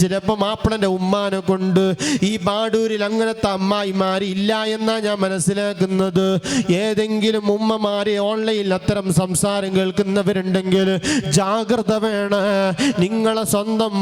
ചിലപ്പോ മാപ്പിളന്റെ ഉമ്മാനെ കൊണ്ട് ഈ പാടൂരിൽ അങ്ങനത്തെ അമ്മായിമാര് ഇല്ല എന്നാ ഞാൻ മനസ്സിലാക്കുന്നത്. ഏതെങ്കിലും ഉമ്മമാരെ ഓൺലൈനിൽ അത്തരം സംസാരം കേൾക്കുന്നവരുണ്ടെങ്കിൽ ജാഗ്രത വേണ. നിങ്ങളെ സ്വന്തം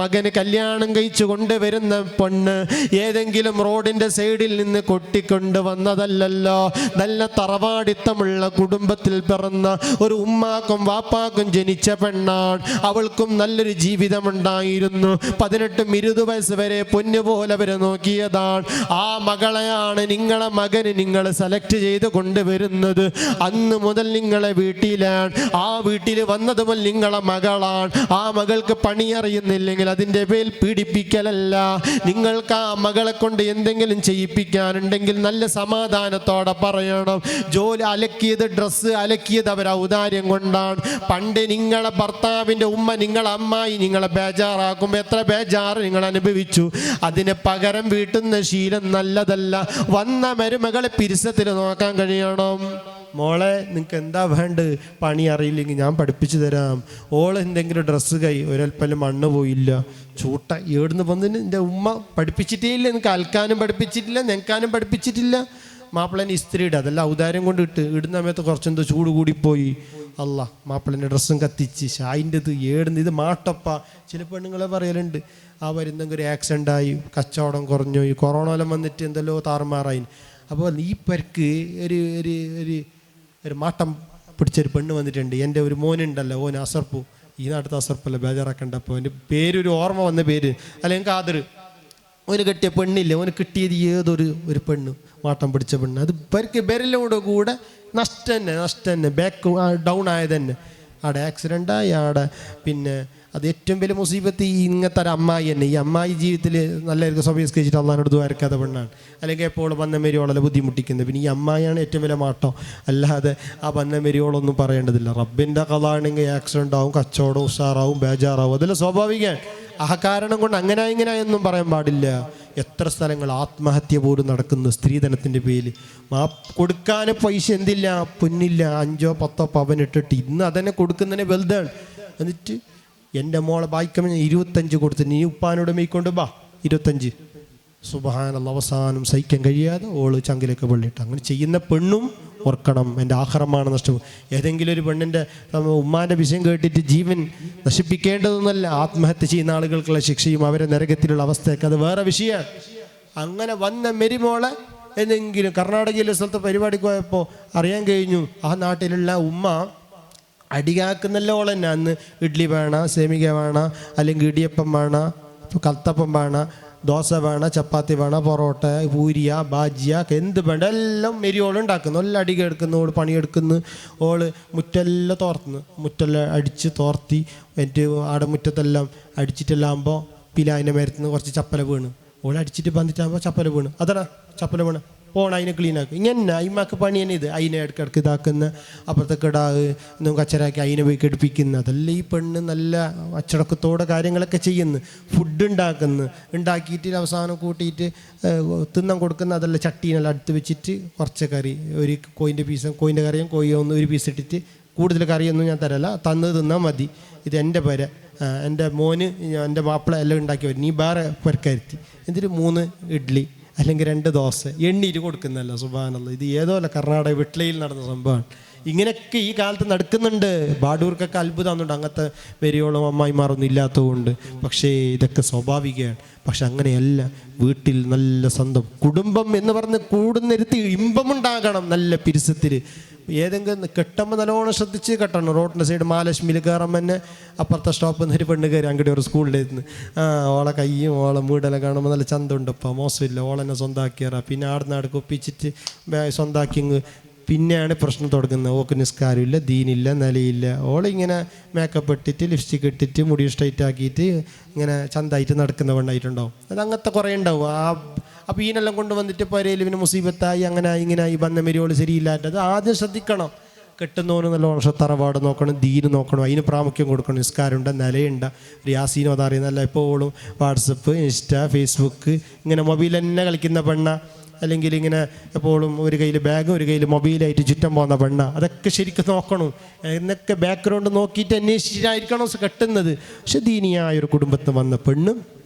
മകന് കല്യാണം കഴിച്ചു കൊണ്ടുവരുന്ന പെണ്ണ് ഏതെങ്കിലും റോഡിന്റെ സൈഡിൽ നിന്ന് കൊട്ടിക്കൊണ്ട് വന്നതല്ലല്ലോ നല്ല തറവാടിത്തമുള്ള കുടുംബത്തിൽ പിറന്ന ഒരു ഉമ്മാക്കും വാപ്പാക്കും ജനിച്ച പെണ്ണാണ്. അവൾക്കും നല്ലൊരു ജീവിതമുണ്ടായിരുന്നു. പതിനെട്ടും ഇരുപത് വയസ്സ് വരെ പൊന്നുപോലെ അവരെ നോക്കിയതാണ്. ആ മകളെയാണ് നിങ്ങളെ മകന് നിങ്ങൾ സെലക്ട് ചെയ്ത് കൊണ്ടുവരുന്നത്. അന്ന് മുതൽ നിങ്ങളെ വീട്ടിലാണ്. ആ വീട്ടിൽ വന്നത് മുതൽ നിങ്ങളെ മകളാണ്. ആ മകൾക്ക് പണിയറിയുന്നില്ലെങ്കിൽ അതിന്റെ പേരിൽ പീഡിപ്പിക്കലല്ല. നിങ്ങൾക്ക് ആ മകളെ കൊണ്ട് എന്തെങ്കിലും ചെയ്യിപ്പിക്കാനുണ്ടെങ്കിൽ നല്ല സമാധാനത്തോടെ പറയണം. ജോലി അലക്കിയത് ഡ്രസ്സ് അലക്കിയത് അവർ ഔദാര്യം കൊണ്ടാണ്. പണ്ട് നിങ്ങളെ ഭർത്താവിന്റെ ഉമ്മ നിങ്ങളെ അമ്മായി നിങ്ങളെ ബേജാറാക്കുമ്പോൾ എത്ര ബേജാറ് നിങ്ങൾ അനുഭവിച്ചു. അതിന് പകരം വീട്ടുന്ന ശീലം നല്ലതല്ല. വന്ന മരുമകളെ പിരിസത്തിൽ നോക്കാൻ കഴിയണം. മോളെ നിങ്ങൾക്ക് എന്താ വേണ്ട പണി അറിയില്ലെങ്കിൽ ഞാൻ പഠിപ്പിച്ചു തരാം. ഓൾ എന്തെങ്കിലും ഡ്രസ്സ് കൈ ഒരൽപ്പല്ല മണ്ണ് പോയില്ല. ചൂട്ട ഏടുന്ന് വന്നതിന് എന്റെ ഉമ്മ പഠിപ്പിച്ചിട്ടേ ഇല്ല. എനിക്ക് അൽക്കാനും പഠിപ്പിച്ചിട്ടില്ല നെക്കാനും പഠിപ്പിച്ചിട്ടില്ല. മാപ്പിളനെ ഇസ്ത്രീയുടെ അതല്ല ഔദാര്യം കൊണ്ട് ഇട്ട് ഇടുന്ന സമയത്ത് കുറച്ചെന്തോ ചൂട് കൂടിപ്പോയി അല്ല മാപ്പിളന്റെ ഡ്രസ്സും കത്തിച്ച് ഷായിന്റെത് ഏടുന്ന ഇത് മാട്ടപ്പ. ചില പെണ്ണുങ്ങളെ പറയലുണ്ട് ആ വരുന്നെങ്കിൽ ഒരു ആക്സിഡന്റ് ആയി കച്ചവടം കുറഞ്ഞു ഈ കൊറോണയെല്ലാം വന്നിട്ട് എന്തെല്ലോ താറുമാറായി. അപ്പോൾ ഈ പരിക്ക് ഒരു ഒരു ഒരു ഒരു മാട്ടം പിടിച്ചൊരു പെണ്ണ് വന്നിട്ടുണ്ട്. എന്റെ ഒരു മോനുണ്ടല്ലോ ഓൻ അസർപ്പു. ഈ നാട്ടിലത്തെ അസർപ്പല്ല ബേജാറാക്കണ്ട അപ്പോൾ എന്റെ പേരൊരു ഓർമ്മ വന്ന പേര്. അല്ലെങ്കിൽ കാതർ ഓന് കെട്ടിയ പെണ്ണില്ല? ഓന് കിട്ടിയത് ഏതൊരു ഒരു പെണ്ണ്? വാട്ടം പിടിച്ച പെണ്ണ്. അത് പെരക്ക് ബെരലോട് കൂടെ നഷ്ടം തന്നെ നഷ്ടം തന്നെ ബാക്ക് ഡൗൺ ആയത് തന്നെ അവിടെ ആക്സിഡന്റ് ആയി അവിടെ പിന്നെ അത് ഏറ്റവും വലിയ മുസീബത്ത് ഈ ഇങ്ങനത്തെ ഒരു അമ്മായി തന്നെ. ഈ അമ്മായി ജീവിതത്തിൽ നല്ലവർക്ക് സ്വഭീസ്കരിച്ചിട്ട് അള്ളഹാനോട് ദ്വാരക്കാത്ത പെണ്ണാണ്. അല്ലെങ്കിൽ എപ്പോൾ ബന്ധമേരിയോളെ ബുദ്ധിമുട്ടിക്കുന്നത്. പിന്നെ ഈ അമ്മായിയാണ് ഏറ്റവും വലിയ മാട്ടം അല്ലാതെ ആ ബന്ധമേരിയോളൊന്നും പറയേണ്ടതില്ല. റബ്ബിന്റെ കഥാണെങ്കിൽ ആക്സിഡന്റ് ആവും കച്ചവടം ഉഷാറാവും ബേജാറാവും. അതെല്ലാം സ്വാഭാവികമാണ്. ആ കാരണം കൊണ്ട് അങ്ങനെ ഇങ്ങനെ എന്നും പറയാൻ പാടില്ല. എത്ര സ്ഥലങ്ങൾ ആത്മഹത്യ പോലും നടക്കുന്നു സ്ത്രീധനത്തിന്റെ പേരിൽ. മാ കൊടുക്കാൻ പൈസ എന്തില്ല? പൊന്നില്ല. അഞ്ചോ പത്തോ പവനിട്ടിട്ട് ഇന്ന് അതന്നെ കൊടുക്കുന്നതിനെ വെൽതാണ് എന്നിട്ട് എന്റെ മോളെ ബായിക്കമ്മ ഞാൻ ഇരുപത്തഞ്ച് കൊടുത്ത് നീ ഉപ്പാനോട് മേയ്ക്കൊണ്ട് ബാ ഇരുപത്തഞ്ച്. സുബഹാനുള്ള അവസാനം സഹിക്കാൻ കഴിയാതെ ഓൾ ചങ്കിലൊക്കെ പള്ളിയിട്ട് അങ്ങനെ ചെയ്യുന്ന പെണ്ണും ഓർക്കണം. എന്റെ ആഹാരമാണ് നഷ്ടം ഏതെങ്കിലും ഒരു പെണ്ണിന്റെ ഉമ്മാന്റെ വിഷയം കേട്ടിട്ട് ജീവൻ നശിപ്പിക്കേണ്ടതൊന്നല്ല. ആത്മഹത്യ ചെയ്യുന്ന ആളുകൾക്കുള്ള ശിക്ഷയും അവരെ നരകത്തിലുള്ള അവസ്ഥയൊക്കെ. അത് വേറെ വിഷയമാണ് അങ്ങനെ വന്ന മെരിമോളെ എന്തെങ്കിലും കർണാടകയിലെ സ്ഥലത്ത് പരിപാടിക്ക് പോയപ്പോൾ അറിയാൻ കഴിഞ്ഞു. ആ നാട്ടിലുള്ള ഉമ്മ അടികാക്കുന്നല്ലോ ഓൾ തന്നെ അന്ന് ഇഡ്ഡലി വേണ സേമിക വേണ അല്ലെങ്കിൽ ഇടിയപ്പം വേണ കത്തപ്പം വേണ ദോശ വേണം ചപ്പാത്തി വേണം പൊറോട്ട പൂരിയ ബാജിയ എന്ത് വേണ്ട എല്ലാം മെരി ഓൾ ഉണ്ടാക്കുന്നു. എല്ലാം അടി എടുക്കുന്നു ഓൾ പണിയെടുക്കുന്നു. ഓൾ മുറ്റെല്ലാം തോർത്തുന്നു. മുറ്റെല്ലാം അടിച്ച് തോർത്തി എന്നിട്ട് ആടെ മുറ്റത്തെല്ലാം അടിച്ചിട്ടെല്ലാം ആകുമ്പോൾ പിലാവിന്റെ മരത്തുനിന്ന് കുറച്ച് ചപ്പല വീണ്. ഓൾ അടിച്ചിട്ട് വന്നിട്ടാകുമ്പോൾ ചപ്പല വീണ്. അതാണ് ചപ്പല വീണ്. പോണം അതിനെ ക്ലീൻ ആക്കും. ഇങ്ങനെ അയിമാക്ക് പണി തന്നെ ഇത്. അതിനെ ഇടക്കിടക്ക് ഇതാക്കുന്ന അപ്പുറത്തെ കിടാവ് ഒന്നും കച്ചറാക്കി അതിനെ പോയി കെടുപ്പിക്കുന്ന. അതല്ല ഈ പെണ്ണ് നല്ല അച്ചടക്കത്തോടെ കാര്യങ്ങളൊക്കെ ചെയ്യുന്നു. ഫുഡ് ഉണ്ടാക്കുന്നു. ഉണ്ടാക്കിയിട്ട് അവസാനം കൂട്ടിയിട്ട് തിന്നം കൊടുക്കുന്ന അതല്ല ചട്ടീനെല്ലാം അടുത്ത് വെച്ചിട്ട് കുറച്ച് കറി ഒരു കോയിന്റെ പീസ് കോയിന്റെ കറിയും കോഴിയോ ഒന്ന് ഒരു പീസ് ഇട്ടിട്ട് കൂടുതൽ കറിയൊന്നും ഞാൻ തരല്ല. തന്ന് തിന്നാൽ മതി. ഇത് എന്റെ പേര്. എന്റെ മോന് എന്റെ മാപ്പിള എല്ലാം ഉണ്ടാക്കി വരും. നീ വേറെ പെരക്കരുത്തി. എന്നിട്ട് മൂന്ന് ഇഡ്ഡലി അല്ലെങ്കിൽ രണ്ട് ദോശ എണ്ണീര് കൊടുക്കുന്നതല്ല സുബാനല്ല ഇത് ഏതോ അല്ല കർണാടക വിട്ലയിൽ നടന്ന സംഭവമാണ്. ഇങ്ങനെയൊക്കെ ഈ കാലത്ത് നടക്കുന്നുണ്ട്. ബാഡൂർക്കൊക്കെ അത്ഭുതമാകുന്നുണ്ട് അങ്ങനത്തെ വരിയോളം അമ്മായിമാരൊന്നും ഇല്ലാത്തതുകൊണ്ട്. പക്ഷേ ഇതൊക്കെ സ്വാഭാവികമാണ്. പക്ഷെ അങ്ങനെയല്ല. വീട്ടിൽ നല്ല സ്വന്തം കുടുംബം എന്ന് പറഞ്ഞ് കൂടുന്നിരുത്തി ഇമ്പമുണ്ടാകണം. നല്ല പിരിസത്തിൽ. ഏതെങ്കിലും കെട്ടുമ്പോൾ നല്ലോണം ശ്രദ്ധിച്ച് കെട്ടണം. റോഡിന്റെ സൈഡ് മഹാലക്ഷ്മിയിൽ കയറാൻ തന്നെ അപ്പുറത്തെ സ്റ്റോപ്പിൽ നിന്ന് ഒരു പെണ്ണ് കയറി അങ്ങോട്ട് ഒരു സ്കൂളിൽ നിന്ന്. ആ ഓളെ കയ്യും ഓളെ വീടെല്ലാം കാണുമ്പോൾ നല്ല ചന്തമുണ്ട് ഇപ്പോൾ മോശമില്ല. ഓളെന്നെ സ്വന്തമാക്കിയറ പിന്നെ ആടുന്ന ആട് കൊപ്പിച്ചിട്ട് സ്വന്തമാക്കി പിന്നെയാണ് പ്രശ്നം തുടങ്ങുന്നത്. ഓക്ക് നിസ്കാരമില്ല ദീനില്ല നിലയില്ല. ഓളിങ്ങനെ മേക്കപ്പ് ഇട്ടിട്ട് ലിപ്സ്റ്റിക് ഇട്ടിട്ട് മുടി സ്ട്രൈറ്റ് ആക്കിയിട്ട് ഇങ്ങനെ ചന്തായിട്ട് നടക്കുന്ന പെണ്ണായിട്ടുണ്ടാവും. അത് അങ്ങനത്തെ കുറേ ഉണ്ടാവും. ആ അപ്പോൾ ഈനെല്ലാം കൊണ്ടുവന്നിട്ട് പരേലും പിന്നെ മുസീബത്തായി അങ്ങനെ ഇങ്ങനെ ഈ ബന്ധമരിയോട് ശരിയില്ലാത്തത് ആദ്യം ശ്രദ്ധിക്കണം. കെട്ടുന്നവന് നല്ല വർഷം തറവാട് നോക്കണം ദീന് നോക്കണം അതിന് പ്രാമുഖ്യം കൊടുക്കണം. നിസ്കാരമുണ്ട് നിലയുണ്ട് റിയാസീനോ അതറിയുന്നല്ല എപ്പോഴും വാട്സപ്പ് ഇൻസ്റ്റ ഫേസ്ബുക്ക് ഇങ്ങനെ മൊബൈൽ തന്നെ കളിക്കുന്ന പെണ്ണ. അല്ലെങ്കിൽ ഇങ്ങനെ എപ്പോഴും ഒരു കയ്യിൽ ബാഗും ഒരു കയ്യിൽ മൊബൈലായിട്ട് ചുറ്റം പോകുന്ന പെണ്ണ. അതൊക്കെ ശരിക്കും നോക്കണം. എന്നൊക്കെ ബാക്ക്ഗ്രൗണ്ട് നോക്കിയിട്ട് അന്വേഷിച്ചിട്ടായിരിക്കണം കെട്ടുന്നത്? പക്ഷെ ദീനിയായ ഒരു കുടുംബത്തിൽ വന്ന പെണ്ണും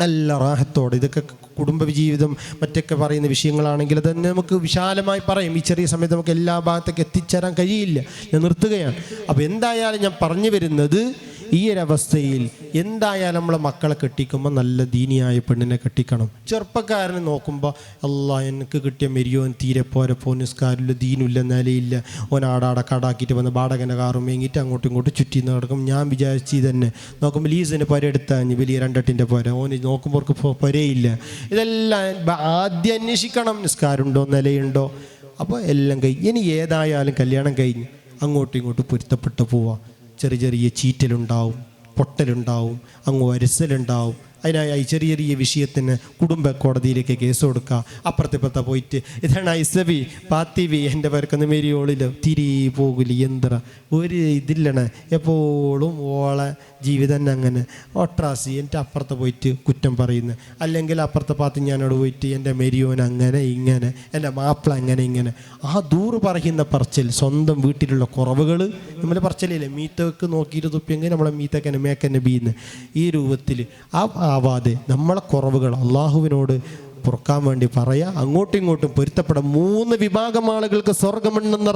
നല്ല റാഹത്തോടെ ഇതൊക്കെ കുടുംബ ജീവിതം മറ്റൊക്കെ പറയുന്ന വിഷയങ്ങളാണെങ്കിൽ തന്നെ നമുക്ക് വിശാലമായി പറയും. ഈ ചെറിയ സമയത്ത് നമുക്ക് എല്ലാ ഭാഗത്തേക്ക് എത്തിച്ചേരാൻ കഴിയില്ല. ഞാൻ നിർത്തുകയാണ്. അപ്പോൾ എന്തായാലും ഞാൻ പറഞ്ഞു വരുന്നത് ഈ ഒരവസ്ഥയിൽ എന്തായാലും നമ്മളെ മക്കളെ കെട്ടിക്കുമ്പോൾ നല്ല ദീനിയായ പെണ്ണിനെ കെട്ടിക്കണം. ചെറുപ്പക്കാരനെ നോക്കുമ്പോൾ അല്ല എനിക്ക് കിട്ടിയ മെരിയോൻ തീരെ പോരെ പോ നിസ്കാരില്ല ദീനില്ല നിലയില്ല. ഓൻ ആടാടെ കടാക്കിയിട്ട് വന്ന് ബാടകന്റെ കാറും മേങ്ങിയിട്ട് അങ്ങോട്ടും ഇങ്ങോട്ടും ചുറ്റി നടക്കും. ഞാൻ വിചാരിച്ചു തന്നെ നോക്കുമ്പോൾ ലീസിന് പുര എടുത്താഞ്ഞ് വലിയ രണ്ടെട്ടിന്റെ പുര. ഓന് നോക്കുമ്പോൾ പുരയില്ല. ഇതെല്ലാം ആദ്യം അന്വേഷിക്കണം. നിസ്കാരമുണ്ടോ നിലയുണ്ടോ? അപ്പോൾ എല്ലാം കഴിഞ്ഞ്. ഇനി ഏതായാലും കല്യാണം കഴിഞ്ഞ് അങ്ങോട്ടും ഇങ്ങോട്ടും പൊരുത്തപ്പെട്ട് പോവാം. ചെറിയ ചെറിയ ചീറ്റലുണ്ടാവും പൊട്ടലുണ്ടാവും അങ്ങ് വരസലുണ്ടാവും. അതിനായി ചെറിയ ചെറിയ വിഷയത്തിന് കുടുംബ കോടതിയിലേക്ക് കേസ് കൊടുക്കുക. അപ്പുറത്തെ ഇപ്പുറത്തെ പോയിട്ട് ഇതാണ് ഐസബി പാത്തിവി എന്റെ പേർക്കൊന്ന് മെരിയോളിലോ തിരി പോകില്ല യന്ത്ര. ഒരു ഇതില്ലണ എപ്പോഴും ഓളെ ജീവിതം അങ്ങനെ. ഒട്രാസി എന്റെ അപ്പുറത്ത് പോയിട്ട് കുറ്റം പറയുന്നു. അല്ലെങ്കിൽ അപ്പുറത്തെ പാത്തി ഞാനോട് പോയിട്ട് എന്റെ മെരിയോൻ അങ്ങനെ ഇങ്ങനെ എന്റെ മാപ്പിള അങ്ങനെ ഇങ്ങനെ. ആ ദൂറ് പറയുന്ന പറച്ചിൽ സ്വന്തം വീട്ടിലുള്ള കുറവുകൾ നമ്മൾ പറച്ചിലില്ലേ മീത്തക്ക് നോക്കിയിട്ട് തുപ്പിയെങ്കിൽ നമ്മളെ മീത്തക്കനെ മേക്കന്നെ ബീന്ന്. ഈ രൂപത്തിൽ ആ ആവാതെ നമ്മളെ കുറവുകൾ അള്ളാഹുവിനോട് പുറക്കാൻ വേണ്ടി പറയാ. അങ്ങോട്ടും ഇങ്ങോട്ടും പൊരുത്തപ്പെടാം മൂന്ന് വിഭാഗം ആളുകൾക്ക് സ്വർഗമെണ്ണെന്ന